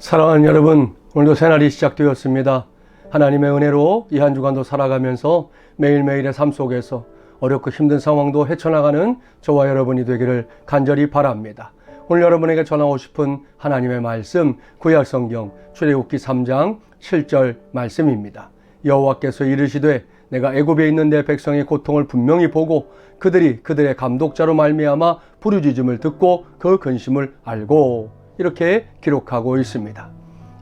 사랑하는 여러분, 오늘도 새날이 시작되었습니다. 하나님의 은혜로 이 한 주간도 살아가면서 매일매일의 삶 속에서 어렵고 힘든 상황도 헤쳐나가는 저와 여러분이 되기를 간절히 바랍니다. 오늘 여러분에게 전하고 싶은 하나님의 말씀, 구약 성경 출애굽기 3장 7절 말씀입니다. 여호와께서 이르시되 내가 애굽에 있는 내 백성의 고통을 분명히 보고 그들이 그들의 감독자로 말미암아 부르짖음을 듣고 그 근심을 알고 이렇게 기록하고 있습니다.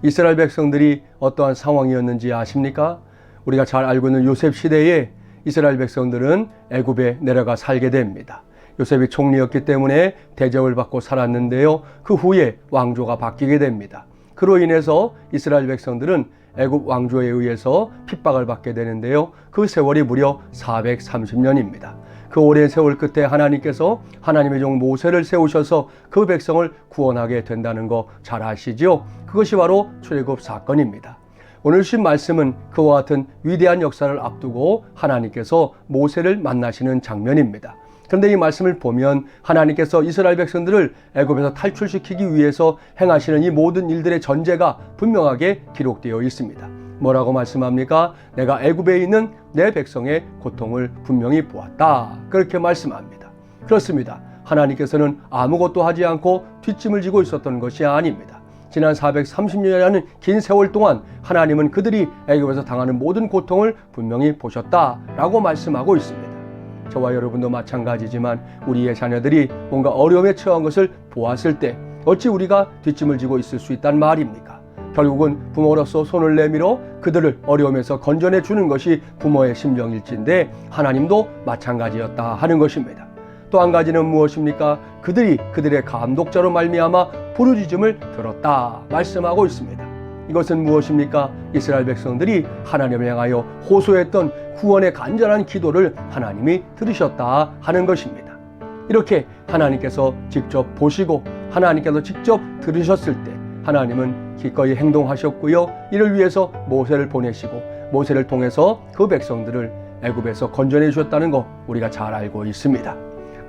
이스라엘 백성들이 어떠한 상황이었는지 아십니까? 우리가 잘 알고 있는 요셉 시대에 이스라엘 백성들은 애굽에 내려가 살게 됩니다. 요셉이 총리였기 때문에 대접을 받고 살았는데요. 그 후에 왕조가 바뀌게 됩니다. 그로 인해서 이스라엘 백성들은 애굽 왕조에 의해서 핍박을 받게 되는데요. 그 세월이 무려 430년입니다. 그 오랜 세월 끝에 하나님께서 하나님의 종 모세를 세우셔서 그 백성을 구원하게 된다는 거 잘 아시죠? 그것이 바로 출애굽 사건입니다. 오늘 주신 말씀은 그와 같은 위대한 역사를 앞두고 하나님께서 모세를 만나시는 장면입니다. 그런데 이 말씀을 보면 하나님께서 이스라엘 백성들을 애굽에서 탈출시키기 위해서 행하시는 이 모든 일들의 전제가 분명하게 기록되어 있습니다. 뭐라고 말씀합니까? 내가 애굽에 있는 내 백성의 고통을 분명히 보았다. 그렇게 말씀합니다. 그렇습니다. 하나님께서는 아무것도 하지 않고 뒷짐을 지고 있었던 것이 아닙니다. 지난 430년이라는 긴 세월 동안 하나님은 그들이 애굽에서 당하는 모든 고통을 분명히 보셨다라고 말씀하고 있습니다. 저와 여러분도 마찬가지지만 우리의 자녀들이 뭔가 어려움에 처한 것을 보았을 때 어찌 우리가 뒷짐을 지고 있을 수 있단 말입니까? 결국은 부모로서 손을 내밀어 그들을 어려움에서 건져내 주는 것이 부모의 심정일진데 하나님도 마찬가지였다 하는 것입니다. 또 한 가지는 무엇입니까? 그들이 그들의 감독자로 말미암아 부르짖음을 들었다 말씀하고 있습니다. 이것은 무엇입니까? 이스라엘 백성들이 하나님을 향하여 호소했던 구원의 간절한 기도를 하나님이 들으셨다 하는 것입니다. 이렇게 하나님께서 직접 보시고 하나님께서 직접 들으셨을 때 하나님은 기꺼이 행동하셨고요. 이를 위해서 모세를 보내시고 모세를 통해서 그 백성들을 애굽에서 건져내 주셨다는 거 우리가 잘 알고 있습니다.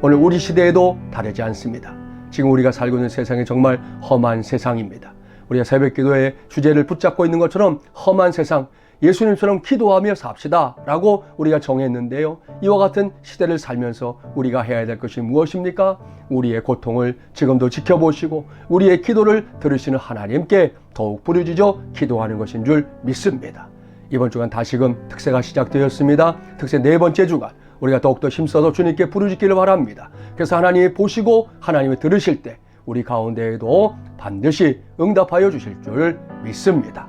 오늘 우리 시대에도 다르지 않습니다. 지금 우리가 살고 있는 세상이 정말 험한 세상입니다. 우리가 새벽 기도의 주제를 붙잡고 있는 것처럼 험한 세상, 예수님처럼 기도하며 삽시다 라고 우리가 정했는데요. 이와 같은 시대를 살면서 우리가 해야 될 것이 무엇입니까? 우리의 고통을 지금도 지켜보시고 우리의 기도를 들으시는 하나님께 더욱 부르짖어 기도하는 것인 줄 믿습니다. 이번 주간 다시금 특세가 시작되었습니다. 특세 네 번째 주간 우리가 더욱더 힘써서 주님께 부르짖기를 바랍니다. 그래서 하나님이 보시고 하나님이 들으실 때 우리 가운데에도 반드시 응답하여 주실 줄 믿습니다.